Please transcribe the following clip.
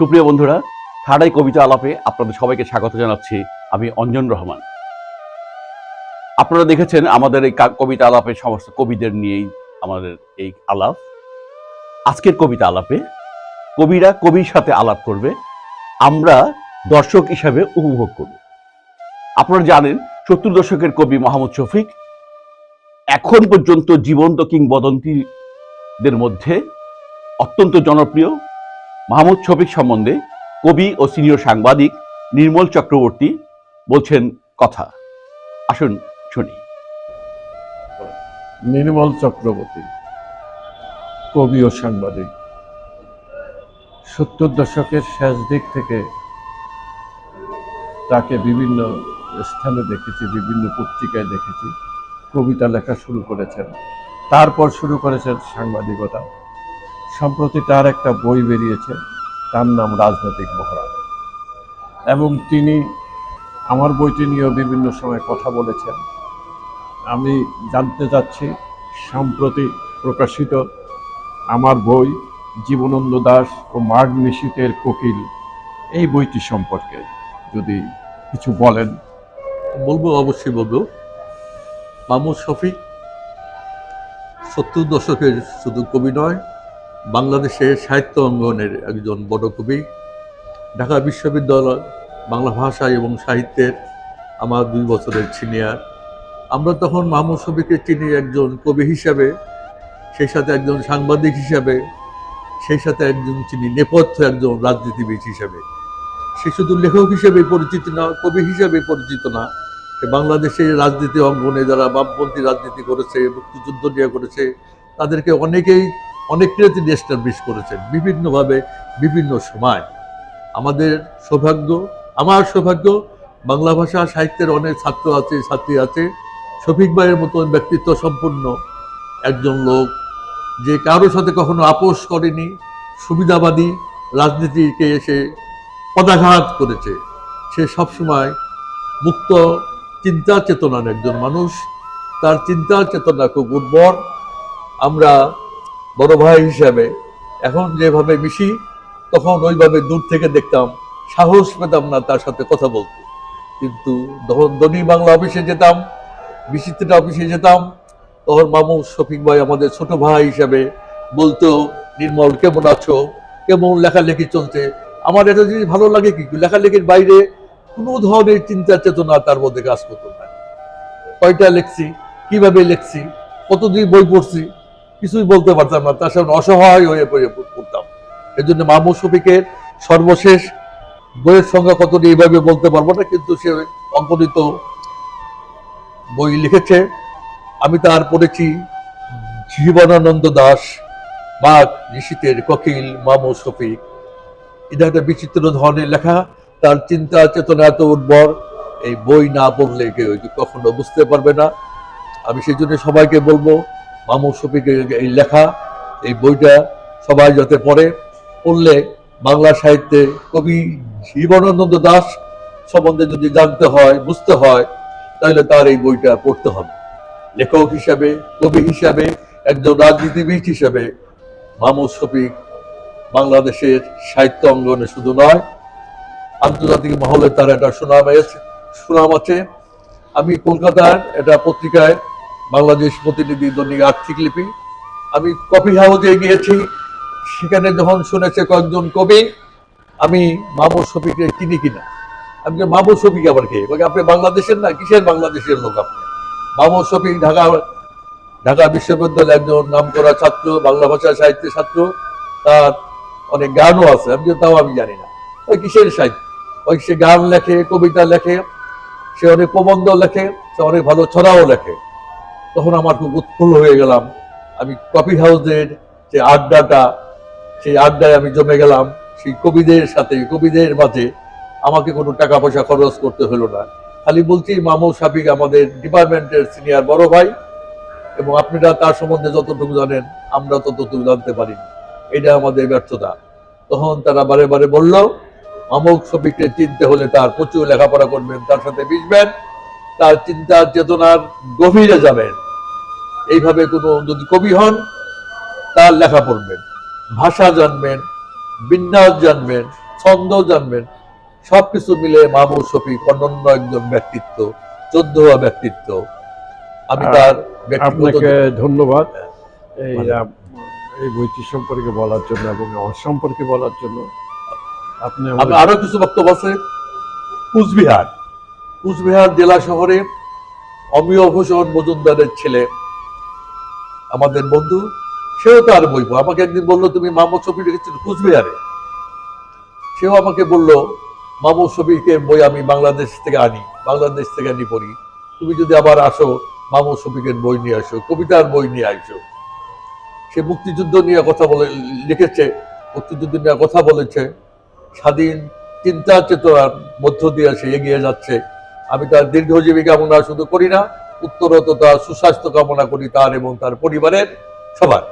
সুপ্রিয় বন্ধুরা থাড়াই কবিতা আলাপে আপনাদের সবাইকে স্বাগত জানাচ্ছি আমি অঞ্জন রহমান। আপনারা দেখেছেন আমাদের এই কবিতা আলাপে সমস্ত কবিদের নিয়েই আমাদের এই আলাপ। আজকের কবিতা আলাপে কবিরা কবির সাথে আলাপ করবে, আমরা দর্শক হিসাবে উপভোগ করব। আপনারা জানেন, সত্তর দশকের কবি মোহাম্মদ শফিক এখন পর্যন্ত জীবন্ত কিংবদন্তিদের মধ্যে অত্যন্ত জনপ্রিয় মাহমুদ শফিক সম্বন্ধে কবি ও সিনিয়র সাংবাদিক নির্মল চক্রবর্তী বলছেন কথা। আসুন শুনি। নির্মল চক্রবর্তী, কবি ও সাংবাদিক, সত্তর দশকের শেষ দিক থেকে তাকে বিভিন্ন স্থানে দেখেছি, বিভিন্ন পত্রিকায় দেখেছি। কবিতা লেখা শুরু করেছেন। তারপর শুরু করেছেন সাংবাদিকতা। সম্প্রতি তার একটা বই বেরিয়েছে, তার নাম রাজনৈতিক মহড়া এবং তিনি আমার বইটি নিয়েও বিভিন্ন সময় কথা বলেছেন। আমি জানতে চাচ্ছি, সম্প্রতি প্রকাশিত আমার বই জীবনন্দ দাস ও মার্গ নিশীতের কোকিল, এই বইটি সম্পর্কে যদি কিছু বলেন। বলব, অবশ্যই বলব। মাহমুদ শফিক, সত্তর দশকের শুধু কবি নয় বাংলাদেশের সাহিত্য অঙ্গনের একজন বড় কবি, ঢাকা বিশ্ববিদ্যালয়, বাংলা ভাষা এবং সাহিত্যের আমার দুই বছরের সিনিয়র আমরা তখন মাহমুদ শফিকে চিনি একজন কবি হিসাবে, সেই সাথে একজন সাংবাদিক হিসাবে, সেই সাথে একজন চিনি নেপথ্য একজন রাজনীতিবিদ হিসাবে। সে শুধু লেখক হিসেবে পরিচিত না, কবি হিসেবে পরিচিত না বাংলাদেশের রাজনীতি অঙ্গনে যারা বামপন্থী রাজনীতি করেছে, মুক্তিযুদ্ধ নিয়ে করেছে, তাদেরকে অনেকেই অনেককে তিনি এস্টাবলিশ করেছেন বিভিন্নভাবে, বিভিন্ন সময়। আমাদের সৌভাগ্য, আমার সৌভাগ্য, বাংলা ভাষা সাহিত্যের অনেক ছাত্র আছে, ছাত্রী আছে, শফিক ভাইয়ের মতন ব্যক্তিত্ব সম্পন্ন একজন লোক, যে কারোর সাথে কখনো আপোষ করেনি, সুবিধাবাদী রাজনীতিকে এসে পদাঘাত করেছে। সে সবসময় মুক্ত চিন্তা চেতনার একজন মানুষ। তার চিন্তা চেতনা খুব উর্বর। আমরা বড় ভাই হিসাবে। এখন যেভাবে মিশি, তখন ওইভাবে দূর থেকে দেখতাম, সাহস পেতাম না তার সাথে কথা বলতে। কিন্তু যখন দনি বাংলা অফিসে যেতাম বিচিত্রা অফিসে যেতাম, তখন মামু শফিক ভাই আমাদের ছোট ভাই হিসাবে বলতো, নির্মল, কেমন আছো? কেমন লেখালেখি চলছে? আমার এটা জিনিস ভালো লাগে কি? লেখালেখির বাইরে কোনো ধরনের চিন্তা চেতনা তার মধ্যে কাজ করতো না। কয়টা লিখছি? কীভাবে লিখছি? কতদিন বই পড়ছি? কিছুই বলতে পারতাম না। তার সামনে অসহায় হয়ে পড়ে পড়তাম। এই জন্য মাহমুদ শফিকের সর্বশেষ বইয়ের সংখ্যা কতটি এইভাবে বলতে পারব না, কিন্তু সে অঙ্কনিত বই লিখেছে। আমি তার পড়েছি জীবনানন্দ দাস, বাঘ ঋষিতের ককিল মামু শফিক। এটা একটা বিচিত্র ধরনের লেখা। তার চিন্তা, চেতনা এত উর্বর, এই বই না পড়লে কেউ কখনো বুঝতে পারবে না। আমি সেই জন্য সবাইকে বলব মামু শফিকের এই লেখা, এই বইটা সবাই যাতে পড়ে, পড়লে বাংলা সাহিত্যে কবি জীবনানন্দ দাস সম্বন্ধে যদি জানতে হয়, বুঝতে হয়, তাহলে তার এই বইটা পড়তে হবে। লেখক হিসাবে, কবি হিসাবে, একজন রাজনীতিবিদ হিসাবে মামুদ শফিক বাংলাদেশের সাহিত্য অঙ্গনে শুধু নয়, আন্তর্জাতিক মহলে তার একটা সুনাম সুনাম আছে। আমি কলকাতার একটা পত্রিকায় বাংলাদেশ প্রতিনিধি দৈনিক আর্থিক লিপি। আমি কফি হাউসে গিয়েছি, সেখানে যখন শুনেছে কয়েকজন কবি, আমি মামুদ শফিকে চিনি কিনা। আমি মামুদ শফিক আবার কে? আপনি বাংলাদেশের না, কিসের বাংলাদেশের লোক আপনি? মামুদ শফিক ঢাকা ঢাকা বিশ্ববিদ্যালয়ের একজন নামকরা ছাত্র, বাংলা ভাষা সাহিত্যের ছাত্র। তার অনেক গানও আছে, আমি তাও আমি জানি না। ওই কিসের সাহিত্য? ওই সে গান লেখে, কবিতা লেখে, সে অনেক প্রবন্ধ লেখে, সে অনেক ভালো ছড়াও লেখে। তখন আমার খুব উৎফুল্ল হয়ে গেলাম। আমি কফি হাউসের যে আড্ডাটা, সেই আড্ডায় আমি জমে গেলাম। সেই কবিদের সাথে, কবিদের মাঝে আমাকে কোনো টাকা পয়সা খরচ করতে হলো না। খালি বলছি, মামু সাফিক আমাদের ডিপার্টমেন্টের সিনিয়র বড় ভাই এবং আপনারা তার সম্বন্ধে যতটুকু জানেন, আমরা ততটুকু জানতে পারিনি। এটা আমাদের ব্যর্থতা। তখন তারা বারে বারে বলল মামুক শফিককে চিনতে হলে তার প্রচুর লেখাপড়া করবেন, তার সাথে মিশবেন। তার চিন্তা চেতনার গভীরে যাবেন এইভাবে কোনো যদি কবি হন তার লেখা পড়বেন ভাষা জানবেন বিন্যাস জানবেন ছন্দ জানবেন সবকিছু মিলে মাহবুব শফিক অনন্য একজন ব্যক্তিত্ব চোদ্দ হওয়া ব্যক্তিত্ব। আমি তার আপনাকে ধন্যবাদ এই এই বইটি সম্পর্কে বলার জন্য এবং সম্পর্কে বলার জন্য। আপনি আরও কিছু বক্তব্য আছে? কুচবিহার। কুচবিহার জেলা শহরে অমিয় ভূষণ মজুমদারের ছেলে। আমাদের বন্ধু, সেও তার বই পড়ে। আমাকে একদিন বলল, তুমি মাহমুদ শফি লিখেছিল কুচবিহারে? সেও আমাকে বলল মাহমুদ শফিকের বই আমি বাংলাদেশ থেকে আনি, বাংলাদেশ থেকে আনি পড়ি। তুমি যদি আবার আসো মাহমুদ শফিকের বই নিয়ে আসো, কবিতার বই নিয়ে আসো। সে মুক্তিযুদ্ধ নিয়ে কথা বলে, লিখেছে, মুক্তিযুদ্ধ নিয়ে কথা বলেছে। স্বাধীন চিন্তা চেতনার মধ্য দিয়ে সে এগিয়ে যাচ্ছে। আমি তার দীর্ঘজীবী কামনা শুধু করি না উত্তরত তার সুস্বাস্থ্য কামনা করি তার এবং তার পরিবারের সবার।